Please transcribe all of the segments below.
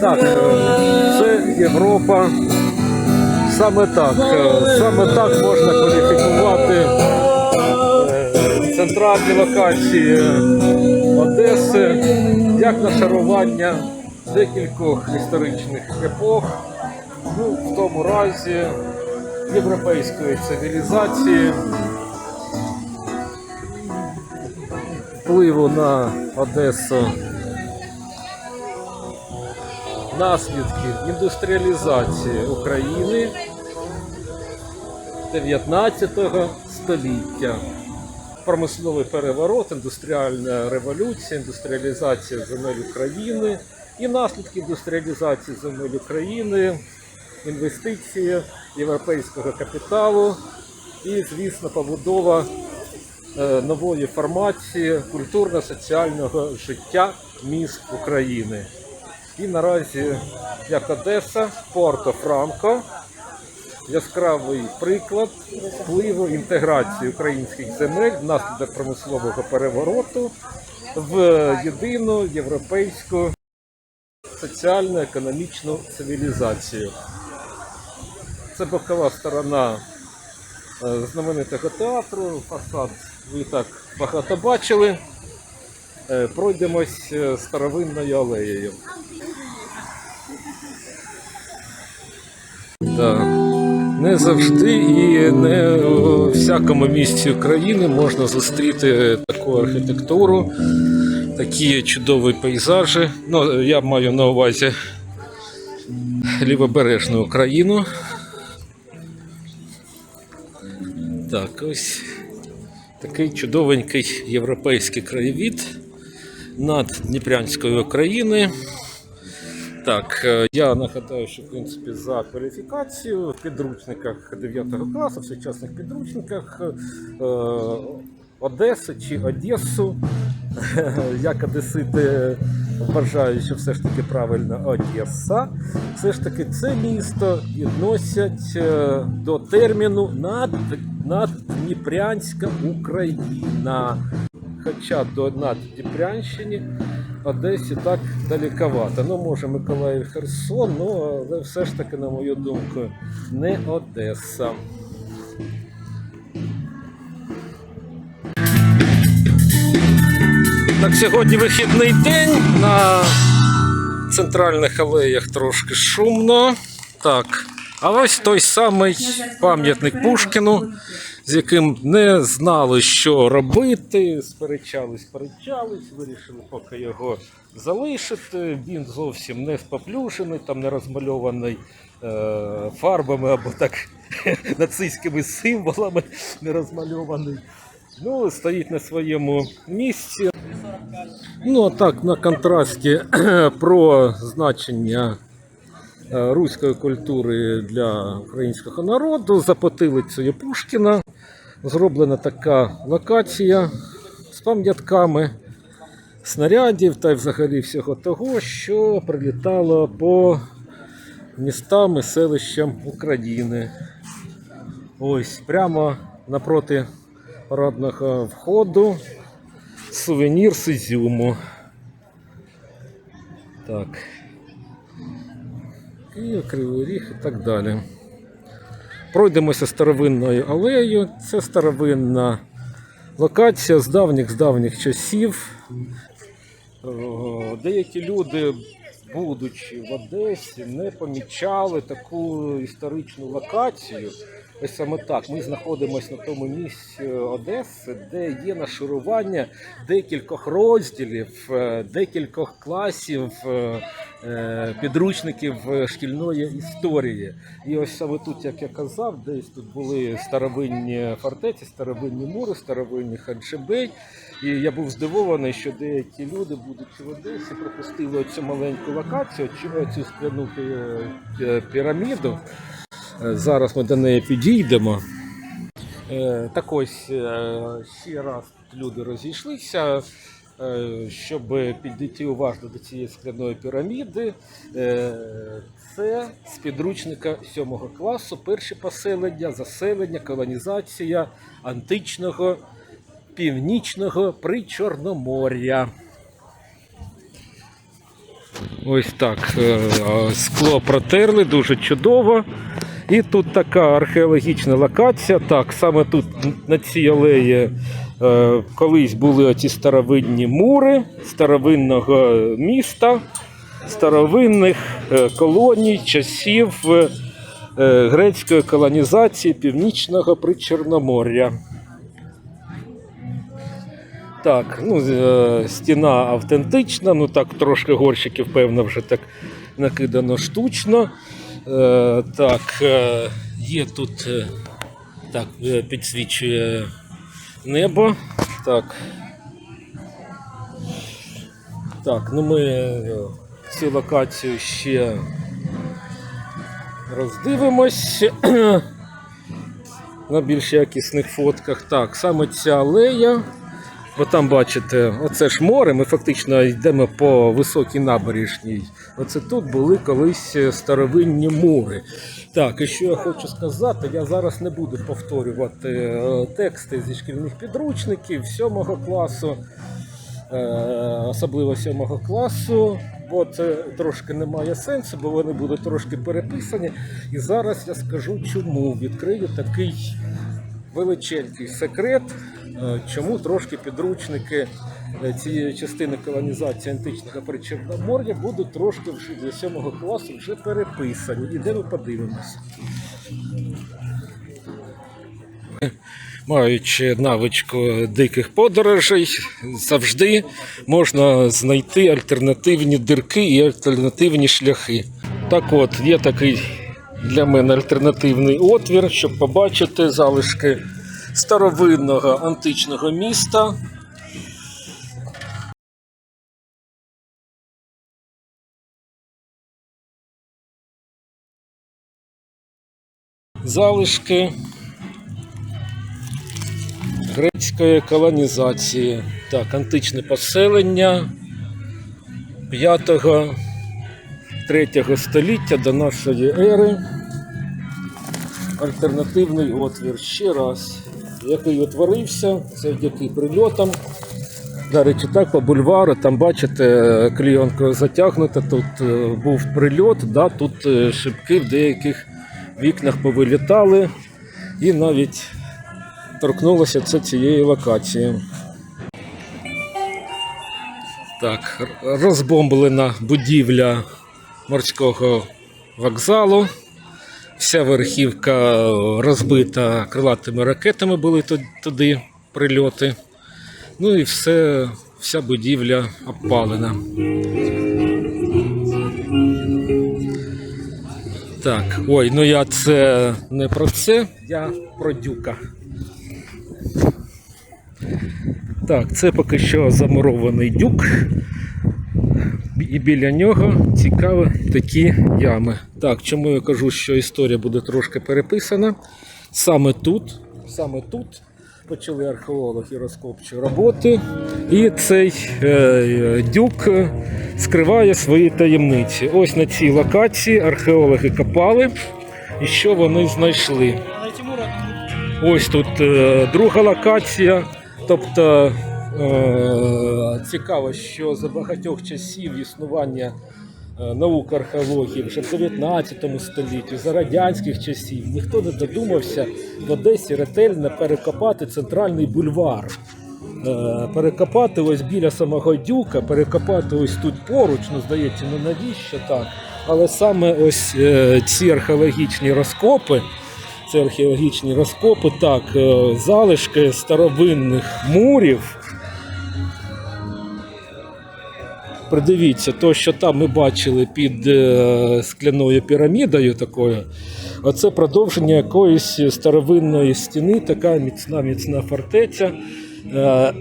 Так, е, це Європа. Саме так. е, Саме так можна кваліфікувати центральні локації Одеси як нашарування декількох історичних епох, ну, в тому разі європейської цивілізації, впливу на Одесу наслідки індустріалізації України 19 століття. Промисловий переворот, індустріальна революція, індустріалізація земель України і наслідки індустріалізації земель України, інвестиції європейського капіталу і, звісно, побудова е, нової формації культурно-соціального життя міст України. І наразі як Одеса, Порто Франко, яскравий приклад впливу інтеграції українських земель внаслідок промислового перевороту в єдину європейську соціально-економічну цивілізацію. Це бокова сторона е, знаменитого театру, фасад ви так багато бачили. Е, Пройдемось е, старовинною алеєю. Так. Не завжди і не у всякому місці України можна зустріти таку архітектуру, такі чудові пейзажі. Ну, я маю на увазі лівобережну Україну. Так, ось такий чудовенький європейський краєвід над Дніпрянською Україною. Так, е, я нагадаю, що в принципі за кваліфікацію в підручниках 9 класу, в сучасних підручниках е, Одеси чи Одесу, як одесити вважають, що все ж таки правильно Одеса, все ж таки це місто відносять е, до терміну над, Наддніпрянська Україна. Хоча до Наддніпрянщини Одесі так далековато. Ну, може, Миколаїв Херсон, ну, але все ж таки, на мою думку, не Одеса. Так, сьогодні вихідний день на центральних алеях трошки шумно. Так. А ось той самий пам'ятник Пушкіну, з яким не знали, що робити, сперечались, сперечались, вирішили поки його залишити. Він зовсім не споплюшений, там не розмальований е, фарбами або так нацистськими символами не розмальований. Ну, стоїть на своєму місці. Ну, а так, на контрасті про значення руської культури для українського народу за потилицею Пушкіна зроблена така локація з пам'ятками снарядів та взагалі всього того, що прилітало по містам і селищам України. Ось прямо напроти парадного входу сувенір з Ізюму. Так. Київ, Кривий Ріг і так далі. Пройдемося старовинною алеєю. Це старовинна локація з давніх з давніх часів. Деякі люди, будучи в Одесі, не помічали таку історичну локацію. Ось саме так. Ми знаходимося на тому місці Одеси, де є нашарування декількох розділів, е, декількох класів е, е, підручників шкільної історії. І ось саме тут, як я казав, десь тут були старовинні фортеці, старовинні мури, старовинні ханчебей. І я був здивований, що деякі люди, будучи в Одесі, пропустили цю маленьку локацію, цю- скляну пі- пі- піраміду. Е, Зараз ми до неї підійдемо. Е, Так ось е, ще раз люди розійшлися. Щоб підійти уважно до цієї скляної піраміди, це з підручника 7 класу перше поселення, заселення, колонізація античного північного причорномор'я. Ось так. Скло протерли, дуже чудово. І тут така археологічна локація. Так, саме тут на цій алеї е, колись були оці старовинні мури старовинного міста, старовинних е, колоній часів е, е, грецької колонізації Північного Причорномор'я. Так, ну, стіна автентична, ну так трошки горщиків, певно, вже так накидано штучно. Е, так, е, є тут е, так, підсвічує небо. Так. Так, ну ми цю локацію ще роздивимось на більш якісних фотках. Так, саме ця алея. Бо там бачите, оце ж море, ми фактично йдемо по високій набережній. Оце тут були колись старовинні мури. Так, і що я хочу сказати, я зараз не буду повторювати е, тексти зі шкільних підручників 7 класу, е, особливо 7 класу, бо це трошки не має сенсу, бо вони будуть трошки переписані. І зараз я скажу, чому відкрию такий величенький секрет, е, чому трошки підручники е, цієї частини колонізації античного причорномор'я будуть трошки вже для 7 класу вже переписані. І де ми подивимося. Маючи навичку диких подорожей, завжди можна знайти альтернативні дирки і альтернативні шляхи. Так от, є такий для мене альтернативний отвір, щоб побачити залишки старовинного античного міста. Залишки грецької колонізації. Так, античне поселення 5 3 століття до нашої ери. Альтернативний отвір ще раз, який утворився завдяки прильотам. До речі, так по бульвару, там бачите, клійонкою затягнута, тут е, був прильот, да, тут е, шибки в деяких вікнах повилітали і навіть торкнулося це цієї локації. Так, розбомблена будівля морського вокзалу. Вся верхівка розбита крилатими ракетами були туди прильоти. Ну і все, вся будівля обпалена. Так, ой, ну я це не про це, я про дюка. Так, це поки що замурований дюк. І біля нього цікаві такі ями. Так, чому я кажу, що історія буде трошки переписана? Саме тут, саме тут почали археологи розкопчі роботи, і цей е, дюк скриває свої таємниці. Ось на цій локації археологи копали, і що вони знайшли. Ось тут е, друга локація. Тобто цікаво, що за багатьох часів існування е, наук археології вже в 19 столітті, за радянських часів, ніхто не додумався в Одесі ретельно перекопати центральний бульвар. Е, Перекопати ось біля самого дюка, перекопати ось тут поруч, ну здається, ну навіщо так. Але саме ось е, ці археологічні розкопи, це археологічні розкопи, так, е, залишки старовинних мурів. Придивіться, то, що там ми бачили під е, скляною пірамідою такою, оце продовження якоїсь старовинної стіни, така міцна міцна фортеця. Е,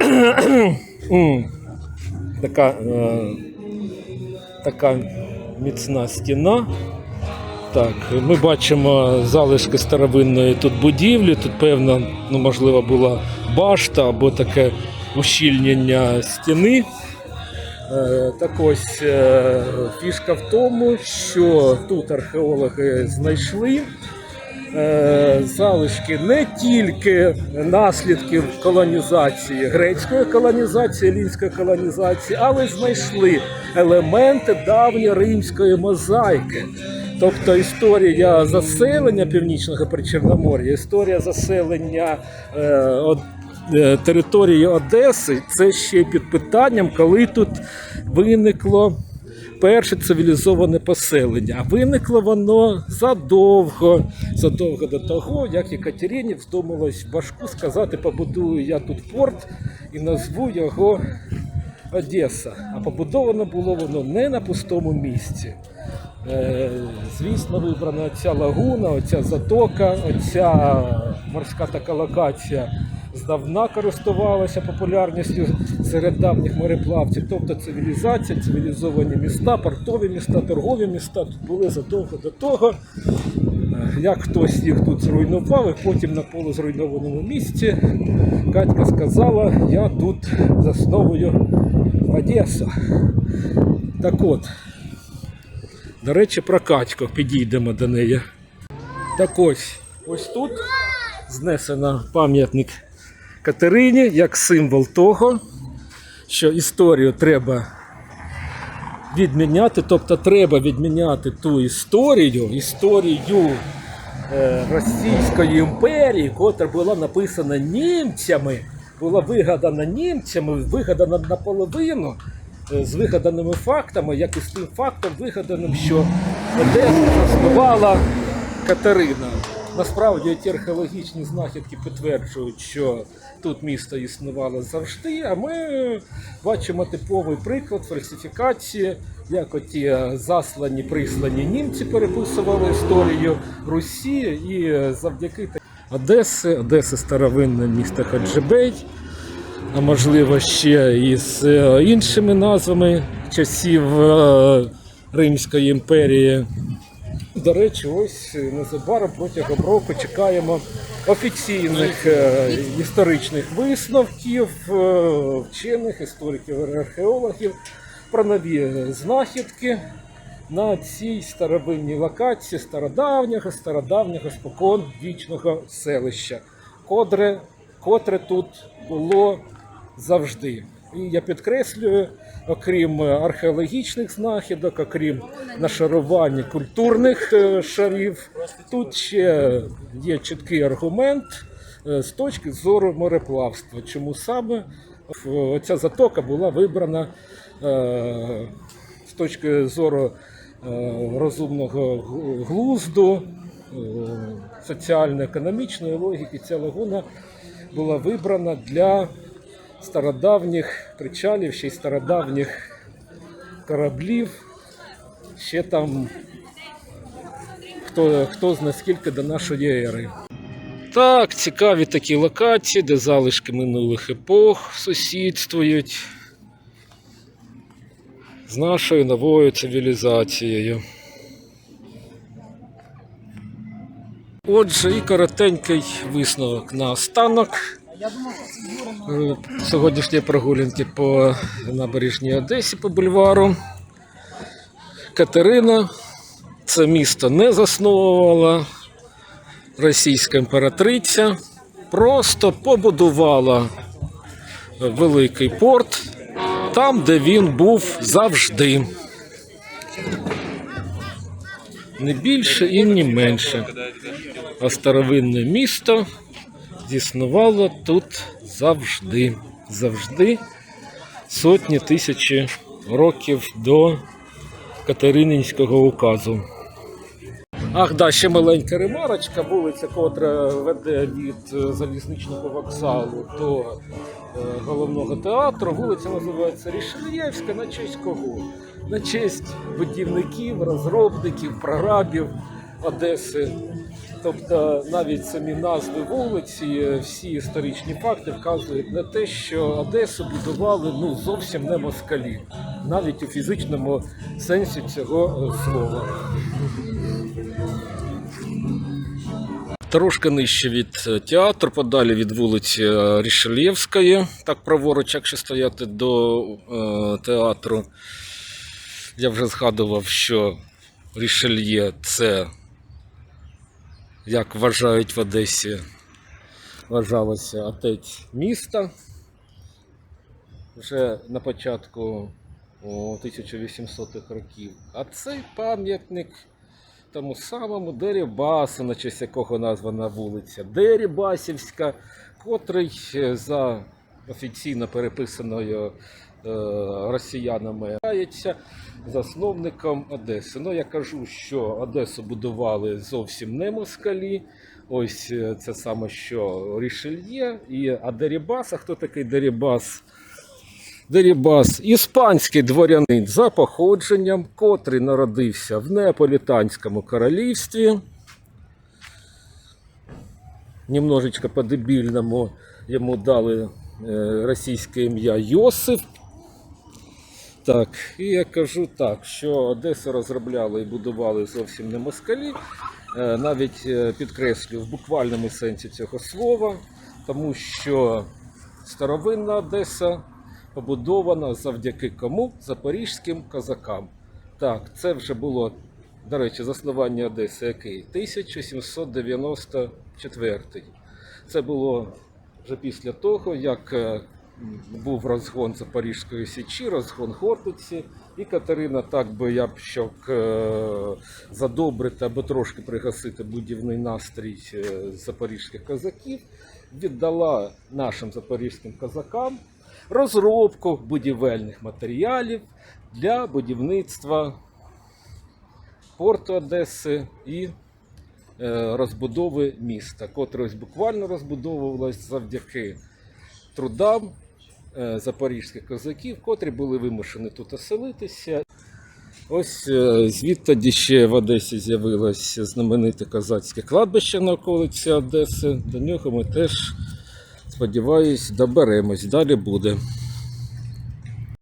така, е, така міцна стіна. Так, ми бачимо залишки старовинної тут будівлі. Тут, певно, ну, можливо, була башта або таке ущільнення стіни. Е, Так ось е, фішка в тому, що тут археологи знайшли е, залишки не тільки наслідків колонізації, грецької колонізації, лінської колонізації, але знайшли елементи давньоримської мозаїки. Тобто історія заселення північного Причорномор'я, історія заселення території Одеси, це ще під питанням, коли тут виникло перше цивілізоване поселення. Виникло воно задовго, задовго до того, як Екатерині вздумалось башку сказати, побудую я тут порт і назву його Одеса. А побудовано було воно не на пустому місці. Е, Звісно, вибрана ця лагуна, оця затока, оця морська така локація здавна користувалася популярністю серед давніх мореплавців. Тобто цивілізація, цивілізовані міста, портові міста, торгові міста тут були задовго до того, е, як хтось їх тут зруйнував, і потім на полузруйнованому місці Катька сказала, я тут засновую Одесу. Так от, до речі, про Катьку підійдемо до неї. Так ось, ось тут знесено пам'ятник Катерині як символ того, що історію треба відміняти, тобто треба відміняти ту історію, історію е, Російської імперії, котра була написана німцями, була вигадана німцями, вигадана наполовину е, з вигаданими фактами, як і з тим фактом вигаданим, що Одесу заснувала Катерина. Насправді ті археологічні знахідки підтверджують, що тут місто існувало завжди, а ми бачимо типовий приклад фальсифікації, як оті заслані, прислані німці переписували історію Русі, і завдяки Одеси, Одеса старовинне місто Хаджибей, а можливо ще і з е, іншими назвами часів е, Римської імперії. До речі, ось е, незабаром протягом року чекаємо офіційних е, історичних висновків е, вчених, істориків, археологів про нові знахідки на цій старовинній локації стародавнього, стародавнього спокон вічного селища, котре, котре тут було завжди. І я підкреслюю, окрім е, археологічних знахідок, окрім нашарування культурних е, шарів, тут ще є чіткий аргумент е, з точки зору мореплавства. Чому саме ця затока була вибрана з точки зору розумного глузду, соціально-економічної логіки, ця лагуна була вибрана для стародавніх причалів, ще й стародавніх кораблів. Ще там хто, хто зна скільки до нашої ери. Так, цікаві такі локації, де залишки минулих епох сусідствують з нашою новою цивілізацією. Отже, і коротенький висновок на останок. Сьогоднішні прогулянки по набережній Одесі по бульвару. Катерина це місто не засновувала російська імператриця, просто побудувала великий порт там, де він був завжди. Не більше і не менше. А старовинне місто існувало тут завжди. Завжди сотні тисячі років до Катерининського указу. Ах, да, ще маленька ремарочка, вулиця, котра веде від е, залізничного вокзалу до е, головного театру. Вулиця називається Рішельєвська на честь кого? На честь будівників, розробників, прорабів Одеси. Тобто навіть самі назви вулиці, е, всі історичні факти вказують на те, що Одесу будували ну зовсім не москалі, навіть у фізичному сенсі цього е, слова. Трошки нижче від е, театру, подалі від вулиці Рішелєвської, так праворуч, якщо стояти до театру. Я вже згадував, що Рішельє це, як вважають в Одесі, вважалося отець міста. Вже на початку 1800-х років. А цей пам'ятник тому самому Дерибасу, на честь якого названа вулиця Дерибасівська, котрий е, за офіційно переписаною е, росіянами засновником Одеси. Ну я кажу, що Одесу будували зовсім не москалі. Ось е, це саме що Рішельє. І а Дерибас, а хто такий Дерибас? Дерібас, іспанський дворянин за походженням, котрий народився в Неаполітанському королівстві. Немножечко по-дебільному йому дали е, російське ім'я Йосип. Так, і я кажу так, що Одесу розробляли і будували зовсім не москалі. Е, Навіть е, підкреслю в буквальному сенсі цього слова, тому що старовинна Одеса побудована завдяки кому? Запорізьким козакам. Так, це вже було, до речі, заснування Одеси який? 1794. Це було вже після того, як е, був розгон Запорізької Січі, розгон Хортиці, і Катерина, так би я б щоб е, задобрити або трошки пригасити будівний настрій е, запорізьких козаків, віддала нашим запорізьким козакам розробку будівельних матеріалів для будівництва порту Одеси і е, розбудови міста, котре буквально розбудовувалось завдяки трудам запорізьких козаків, котрі були вимушені тут оселитися. Ось звідти ще в Одесі з'явилось знамените козацьке кладбище на околиці Одеси. До нього ми теж, сподіваюся, доберемось. Далі буде.